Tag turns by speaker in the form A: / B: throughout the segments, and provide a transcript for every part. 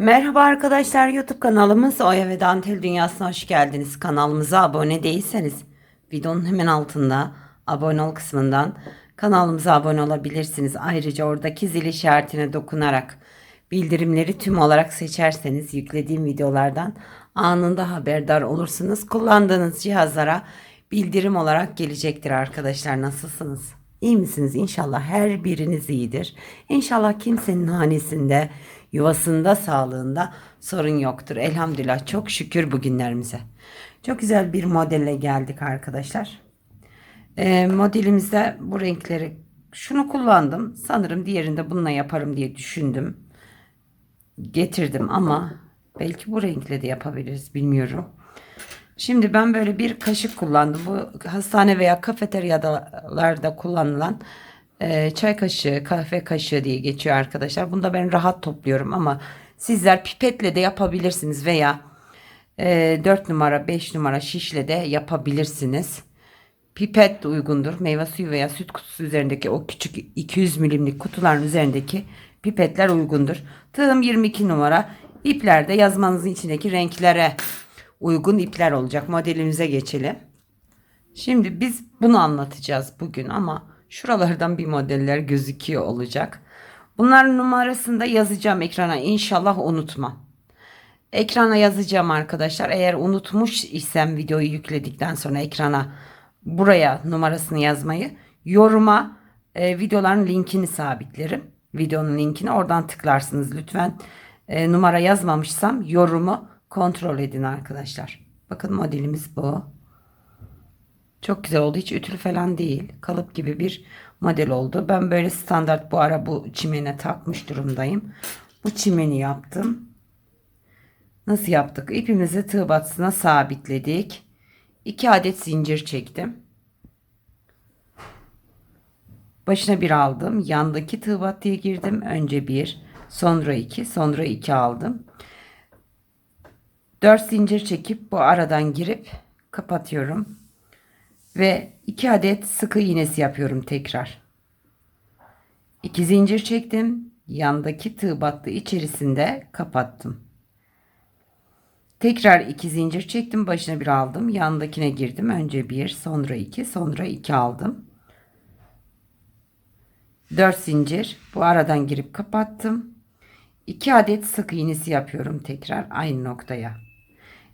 A: Merhaba arkadaşlar YouTube kanalımız Oya ve Dantel Dünyası'na hoş geldiniz. Kanalımıza abone değilseniz videonun hemen altında abone ol kısmından kanalımıza abone olabilirsiniz. Ayrıca oradaki zil işaretine dokunarak bildirimleri tüm olarak seçerseniz yüklediğim videolardan anında haberdar olursunuz. Kullandığınız cihazlara bildirim olarak gelecektir arkadaşlar. Nasılsınız? İyi misiniz? İnşallah her biriniz iyidir. İnşallah kimsenin hanesinde Yuvasında, sağlığında sorun yoktur. Elhamdülillah çok şükür bugünlerimize. Çok güzel bir modelle geldik arkadaşlar. E, modelimizde bu renkleri şunu kullandım. Sanırım diğerinde bununla yaparım diye düşündüm. Getirdim ama belki bu renkle de yapabiliriz bilmiyorum. Şimdi ben böyle bir kaşık kullandım. Bu hastane veya kafeteryalarda kullanılan ee, çay kaşığı, kahve kaşığı diye geçiyor arkadaşlar. Bunu da ben rahat topluyorum ama sizler pipetle de yapabilirsiniz veya e, 4 numara 5 numara şişle de yapabilirsiniz. Pipet de uygundur. Meyve suyu veya süt kutusu üzerindeki o küçük 200 milimlik kutuların üzerindeki pipetler uygundur. Tığım 22 numara. İplerde yazmanızın içindeki renklere uygun ipler olacak. Modelimize geçelim. Şimdi biz bunu anlatacağız bugün ama Şuralardan bir modeller gözüküyor olacak. Bunların numarasını da yazacağım ekrana. İnşallah unutma. Ekrana yazacağım arkadaşlar. Eğer unutmuş isem videoyu yükledikten sonra ekrana buraya numarasını yazmayı yoruma e, videoların linkini sabitlerim. Videonun linkini oradan tıklarsınız lütfen. E, numara yazmamışsam yorumu kontrol edin arkadaşlar. Bakın modelimiz bu. Çok güzel oldu. Hiç ütülü falan değil. Kalıp gibi bir model oldu. Ben böyle standart bu ara bu çimene takmış durumdayım. Bu çimeni yaptım. Nasıl yaptık? İpimizi tığ batısına sabitledik. 2 adet zincir çektim. Başına bir aldım. Yandaki tığ battıya girdim. Önce bir, sonra iki, sonra iki aldım. 4 zincir çekip bu aradan girip kapatıyorum ve 2 adet sıkı iğnesi yapıyorum tekrar. 2 zincir çektim. Yandaki tığ battı içerisinde kapattım. Tekrar 2 zincir çektim. Başına bir aldım. Yandakine girdim. Önce 1, sonra 2, sonra 2 aldım. 4 zincir. Bu aradan girip kapattım. 2 adet sık iğnesi yapıyorum tekrar aynı noktaya.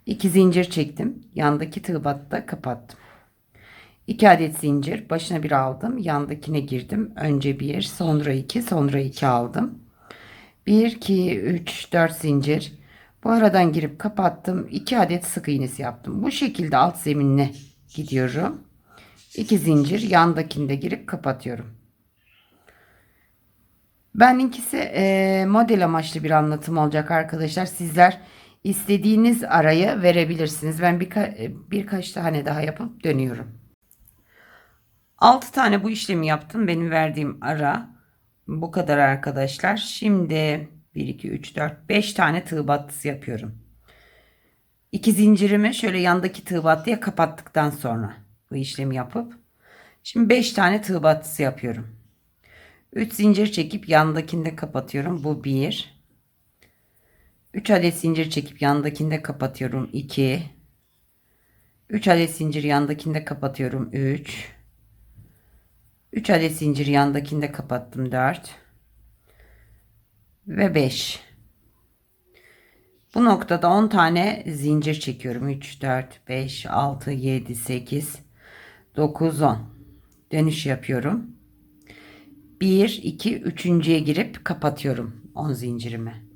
A: 2 zincir çektim. Yandaki tığ battı kapattım. İki adet zincir başına bir aldım yandakine girdim önce bir sonra iki, sonra iki aldım Bir, iki, üç, dört zincir bu aradan girip kapattım 2 adet sık iğnesi yaptım bu şekilde alt zeminine gidiyorum İki zincir yandakinde girip kapatıyorum ben e, model amaçlı bir anlatım olacak arkadaşlar sizler istediğiniz arayı verebilirsiniz ben birka e, birkaç tane daha yapıp dönüyorum 6 tane bu işlemi yaptım. Benim verdiğim ara bu kadar arkadaşlar. Şimdi 1 2 3 4 5 tane tığ battısı yapıyorum. İki zincirimi şöyle yandaki tığ battıya kapattıktan sonra bu işlemi yapıp şimdi 5 tane tığ battısı yapıyorum. 3 zincir çekip yandakinde kapatıyorum. Bu 1. 3 adet zincir çekip yandakinde kapatıyorum. 2. 3 adet zincir yandakinde kapatıyorum. 3. 3 adet zincir yandakinde kapattım 4 ve 5 bu noktada 10 tane zincir çekiyorum 3 4 5 6 7 8 9 10 dönüş yapıyorum 1 2 3.ye girip kapatıyorum 10 zincirimi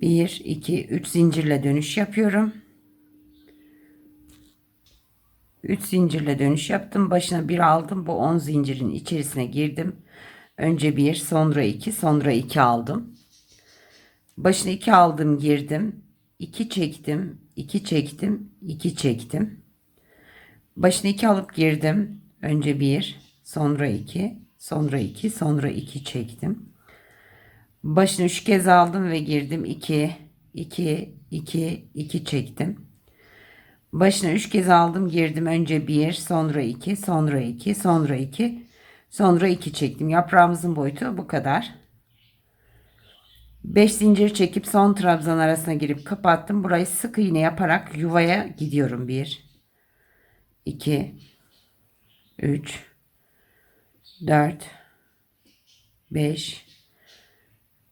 A: 1 2 3 zincirle dönüş yapıyorum 3 zincirle dönüş yaptım. Başına bir aldım. Bu 10 zincirin içerisine girdim. Önce bir, sonra iki, sonra iki aldım. Başına iki aldım, girdim. 2 çektim, 2 çektim, 2 çektim. Başına iki alıp girdim. Önce bir, sonra iki, sonra iki, sonra iki çektim. Başına üç kez aldım ve girdim. 2, 2, 2, 2 çektim. Başına üç kez aldım girdim. Önce bir, sonra iki, sonra iki, sonra iki, sonra iki çektim. Yaprağımızın boyutu bu kadar. Beş zincir çekip son trabzan arasına girip kapattım. Burayı sık iğne yaparak yuvaya gidiyorum. Bir, iki, üç, dört, beş,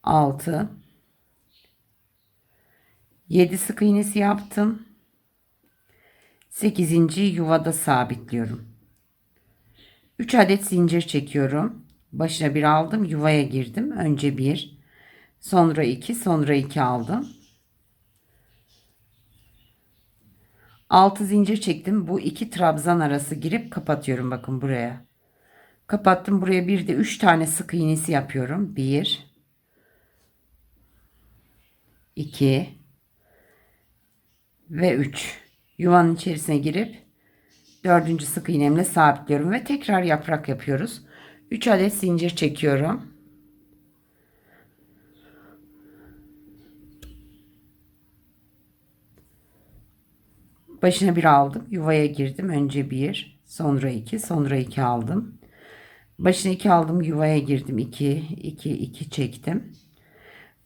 A: altı, yedi sık iğnesi yaptım. 8. yuvada sabitliyorum. 3 adet zincir çekiyorum. Başına bir aldım, yuvaya girdim. Önce bir, sonra iki, sonra iki aldım. 6 zincir çektim. Bu iki trabzan arası girip kapatıyorum bakın buraya. Kapattım. Buraya bir de 3 tane sık iğnesi yapıyorum. 1 2 ve 3 yuvanın içerisine girip dördüncü sık iğnemle sabitliyorum ve tekrar yaprak yapıyoruz. 3 adet zincir çekiyorum. Başına bir aldım. Yuvaya girdim. Önce bir, sonra iki, sonra iki aldım. Başına iki aldım. Yuvaya girdim. 2, 2, 2 çektim.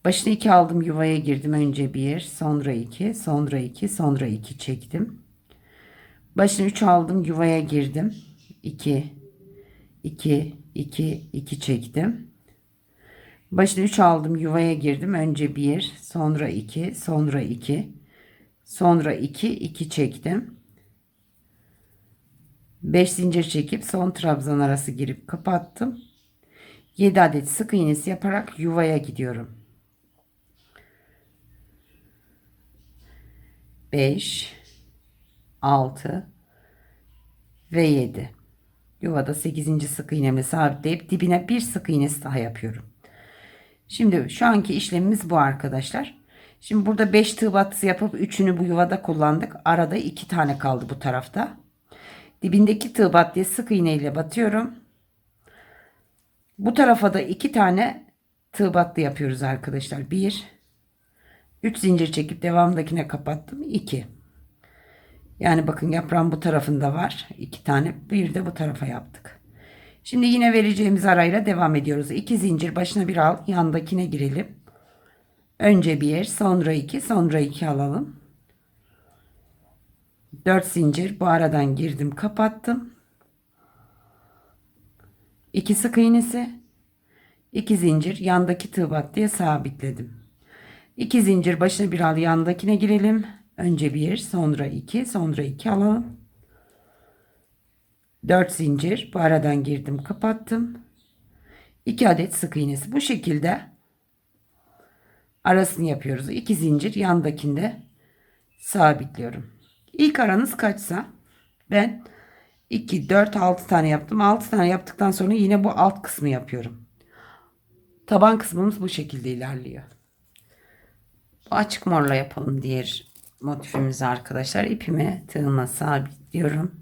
A: Başta iki aldım yuvaya girdim. Önce bir, sonra iki, sonra iki, sonra iki çektim. Başına üç aldım yuvaya girdim. 2 iki, iki, iki çektim. Başına üç aldım yuvaya girdim. Önce bir, sonra iki, sonra iki, sonra iki iki çektim. Beş zincir çekip son trabzan arası girip kapattım. Yedi adet sık iğnesi yaparak yuvaya gidiyorum. 5, 6 ve 7. Yuvada 8. sık iğnemi sabitleyip dibine bir sık iğnesi daha yapıyorum. Şimdi şu anki işlemimiz bu arkadaşlar. Şimdi burada 5 tığ batısı yapıp 3'ünü bu yuvada kullandık. Arada 2 tane kaldı bu tarafta. Dibindeki tığ bat sık iğne ile batıyorum. Bu tarafa da 2 tane tığ battı yapıyoruz arkadaşlar. 1 3 zincir çekip devamdakine kapattım. 2. Yani bakın yaprağın bu tarafında var. 2 tane. Bir de bu tarafa yaptık. Şimdi yine vereceğimiz arayla devam ediyoruz. 2 zincir başına bir al. Yandakine girelim. Önce bir, sonra iki, sonra iki alalım. 4 zincir bu aradan girdim kapattım. 2 sık iğnesi 2 zincir yandaki tığ bat diye sabitledim. İki zincir başına bir al yandakine girelim. Önce bir, sonra iki, sonra iki alalım. Dört zincir bu aradan girdim kapattım. İki adet sık iğnesi bu şekilde arasını yapıyoruz. İki zincir yandakinde sabitliyorum. İlk aranız kaçsa ben 2 4 6 tane yaptım. 6 tane yaptıktan sonra yine bu alt kısmı yapıyorum. Taban kısmımız bu şekilde ilerliyor açık morla yapalım diğer motifimizi arkadaşlar. İpimi tığıma sabitliyorum.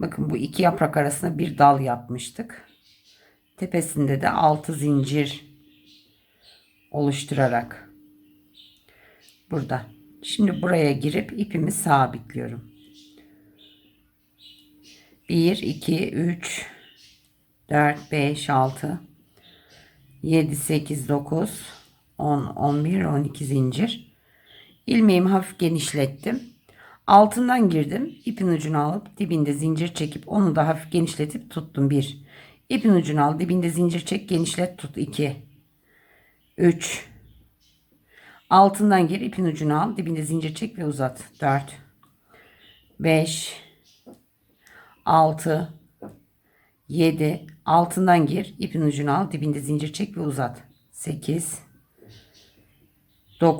A: Bakın bu iki yaprak arasında bir dal yapmıştık. Tepesinde de altı zincir oluşturarak burada. Şimdi buraya girip ipimi sabitliyorum. 1 2 3 4 5 6 7 8 9 10, 11, 12 zincir. İlmeğimi hafif genişlettim. Altından girdim. İpin ucunu alıp dibinde zincir çekip onu da hafif genişletip tuttum. 1. İpin ucunu al dibinde zincir çek genişlet tut. 2. 3. Altından gir ipin ucunu al dibinde zincir çek ve uzat. 4. 5. 6. 7. Altından gir ipin ucunu al dibinde zincir çek ve uzat. 8. 9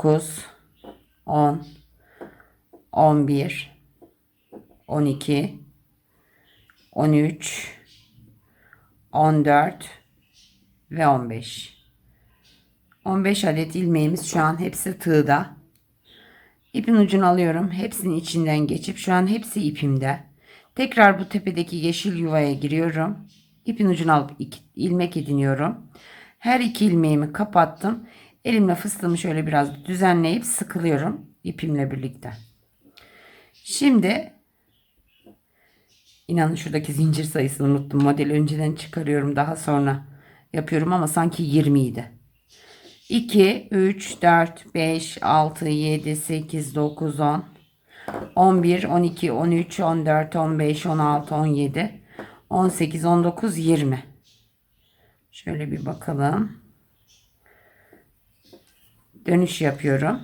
A: 10 11 12 13 14 ve 15 15 adet ilmeğimiz şu an hepsi tığda İpin ucunu alıyorum hepsinin içinden geçip şu an hepsi ipimde tekrar bu tepedeki yeşil yuvaya giriyorum İpin ucunu alıp iki, ilmek ediniyorum her iki ilmeğimi kapattım Elimle fıstığımı şöyle biraz düzenleyip sıkılıyorum ipimle birlikte. Şimdi inanın şuradaki zincir sayısını unuttum. Modeli önceden çıkarıyorum daha sonra yapıyorum ama sanki 20 idi. 2, 3, 4, 5, 6, 7, 8, 9, 10, 11, 12, 13, 14, 15, 16, 17, 18, 19, 20. Şöyle bir bakalım dönüş yapıyorum.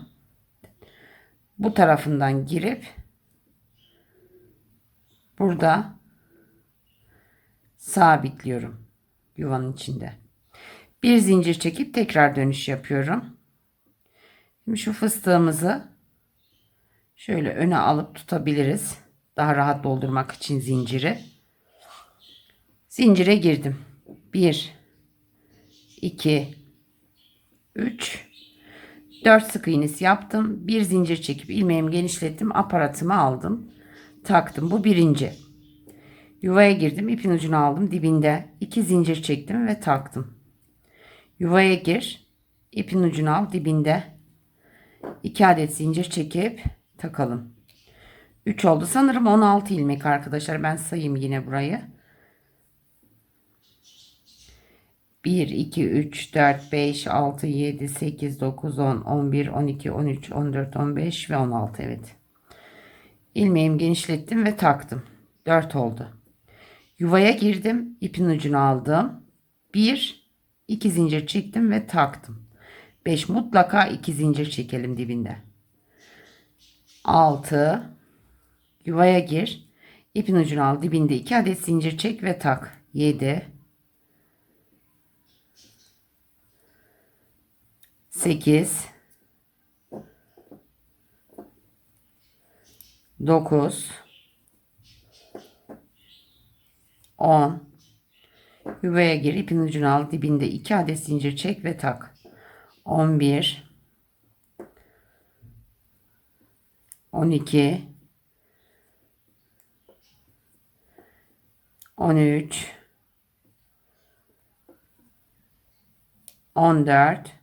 A: Bu tarafından girip burada sabitliyorum yuvanın içinde. Bir zincir çekip tekrar dönüş yapıyorum. Şimdi şu fıstığımızı şöyle öne alıp tutabiliriz. Daha rahat doldurmak için zinciri. Zincire girdim. 1 2 3 4 sık iğnesi yaptım. Bir zincir çekip ilmeğimi genişlettim. Aparatımı aldım. Taktım. Bu birinci. Yuvaya girdim. ipin ucunu aldım. Dibinde 2 zincir çektim ve taktım. Yuvaya gir. ipin ucunu al. Dibinde 2 adet zincir çekip takalım. 3 oldu. Sanırım 16 ilmek arkadaşlar. Ben sayayım yine burayı. 1, 2, 3, 4, 5, 6, 7, 8, 9, 10, 11, 12, 13, 14, 15 ve 16 evet. İlmeğimi genişlettim ve taktım. 4 oldu. Yuvaya girdim. ipin ucunu aldım. 1, 2 zincir çektim ve taktım. 5 mutlaka 2 zincir çekelim dibinde. 6 yuvaya gir. İpin ucunu al dibinde 2 adet zincir çek ve tak. 7 8 9 10 Yuvaya gir ipin ucunu al dibinde 2 adet zincir çek ve tak 11 12 13 14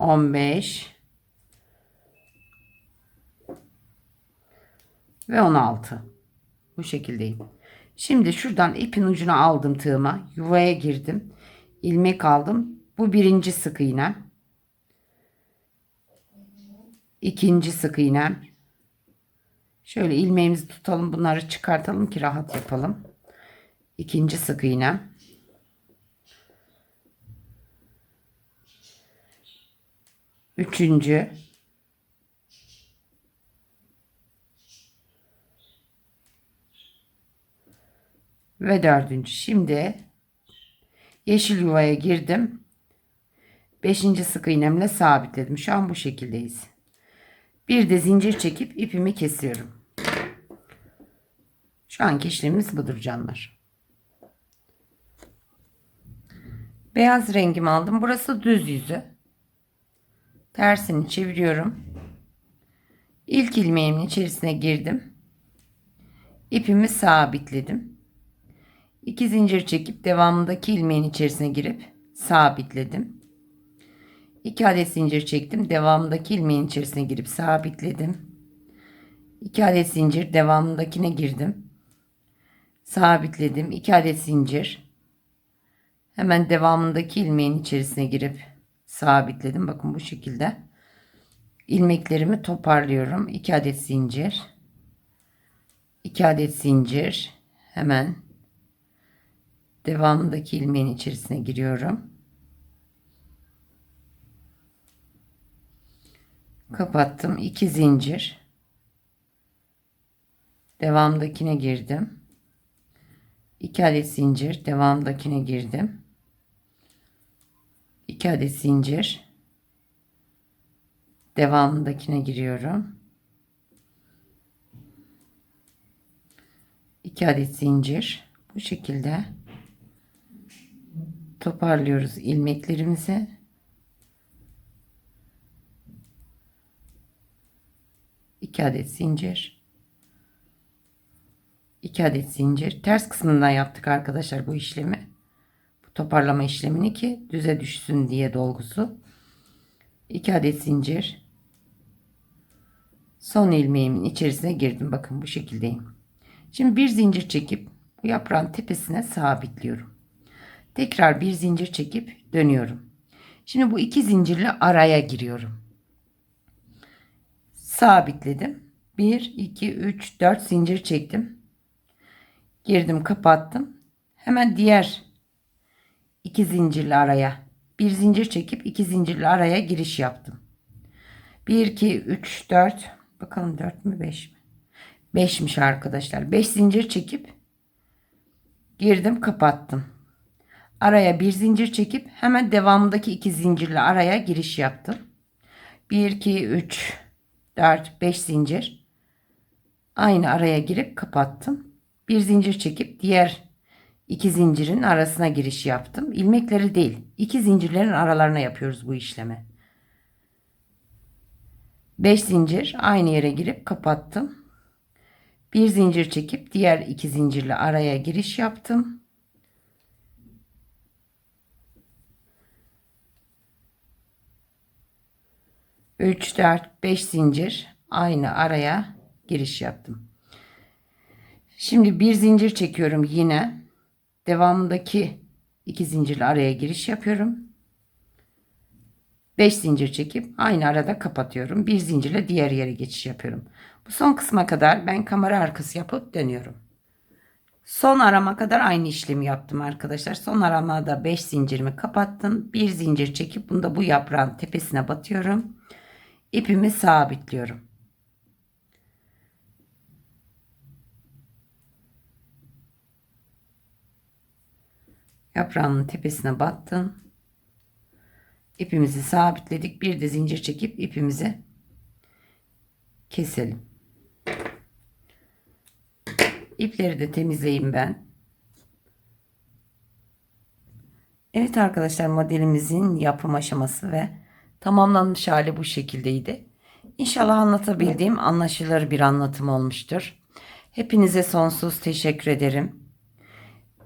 A: 15 ve 16. Bu şekildeyim. Şimdi şuradan ipin ucuna aldım tığıma. Yuvaya girdim. ilmek aldım. Bu birinci sık iğnem. ikinci sık iğnem. Şöyle ilmeğimizi tutalım. Bunları çıkartalım ki rahat yapalım. İkinci sık iğnem. Üçüncü. Ve dördüncü. Şimdi yeşil yuvaya girdim. Beşinci sık iğnemle sabitledim. Şu an bu şekildeyiz. Bir de zincir çekip ipimi kesiyorum. Şu anki işlemimiz budur canlar. Beyaz rengimi aldım. Burası düz yüzü tersini çeviriyorum. İlk ilmeğimin içerisine girdim. İpimi sabitledim. İki zincir çekip devamındaki ilmeğin içerisine girip sabitledim. 2 adet zincir çektim. Devamındaki ilmeğin içerisine girip sabitledim. 2 adet zincir devamındakine girdim. Sabitledim. 2 adet zincir. Hemen devamındaki ilmeğin içerisine girip sabitledim. Bakın bu şekilde. ilmeklerimi toparlıyorum. 2 adet zincir. 2 adet zincir. Hemen devamındaki ilmeğin içerisine giriyorum. Kapattım. 2 zincir. Devamdakine girdim. 2 adet zincir. Devamdakine girdim. 2 adet zincir. Devamındakine giriyorum. 2 adet zincir. Bu şekilde toparlıyoruz ilmeklerimizi. İki adet zincir. 2 adet zincir. Ters kısmından yaptık arkadaşlar bu işlemi toparlama işlemini ki düze düşsün diye dolgusu. 2 adet zincir. Son ilmeğimin içerisine girdim. Bakın bu şekildeyim. Şimdi bir zincir çekip bu yaprağın tepesine sabitliyorum. Tekrar bir zincir çekip dönüyorum. Şimdi bu iki zincirle araya giriyorum. Sabitledim. 1, 2, 3, 4 zincir çektim. Girdim kapattım. Hemen diğer 2 zincirli araya bir zincir çekip iki zincirli araya giriş yaptım. 1 2 3 4 bakalım 4 mü 5 mi? 5'miş arkadaşlar. 5 zincir çekip girdim, kapattım. Araya bir zincir çekip hemen devamındaki iki zincirli araya giriş yaptım. 1 2 3 4 5 zincir. Aynı araya girip kapattım. Bir zincir çekip diğer iki zincirin arasına giriş yaptım. İlmekleri değil, iki zincirlerin aralarına yapıyoruz bu işlemi. 5 zincir aynı yere girip kapattım. Bir zincir çekip diğer iki zincirle araya giriş yaptım. Üç, dört, beş zincir aynı araya giriş yaptım. Şimdi bir zincir çekiyorum yine devamındaki iki zincirli araya giriş yapıyorum. 5 zincir çekip aynı arada kapatıyorum. Bir zincirle diğer yere geçiş yapıyorum. Bu son kısma kadar ben kamera arkası yapıp dönüyorum. Son arama kadar aynı işlemi yaptım arkadaşlar. Son aramada 5 zincirimi kapattım. Bir zincir çekip bunu da bu yaprağın tepesine batıyorum. İpimi sabitliyorum. Yaprağının tepesine battım. İpimizi sabitledik. Bir de zincir çekip ipimizi keselim. İpleri de temizleyeyim ben. Evet arkadaşlar modelimizin yapım aşaması ve tamamlanmış hali bu şekildeydi. İnşallah anlatabildiğim anlaşılır bir anlatım olmuştur. Hepinize sonsuz teşekkür ederim.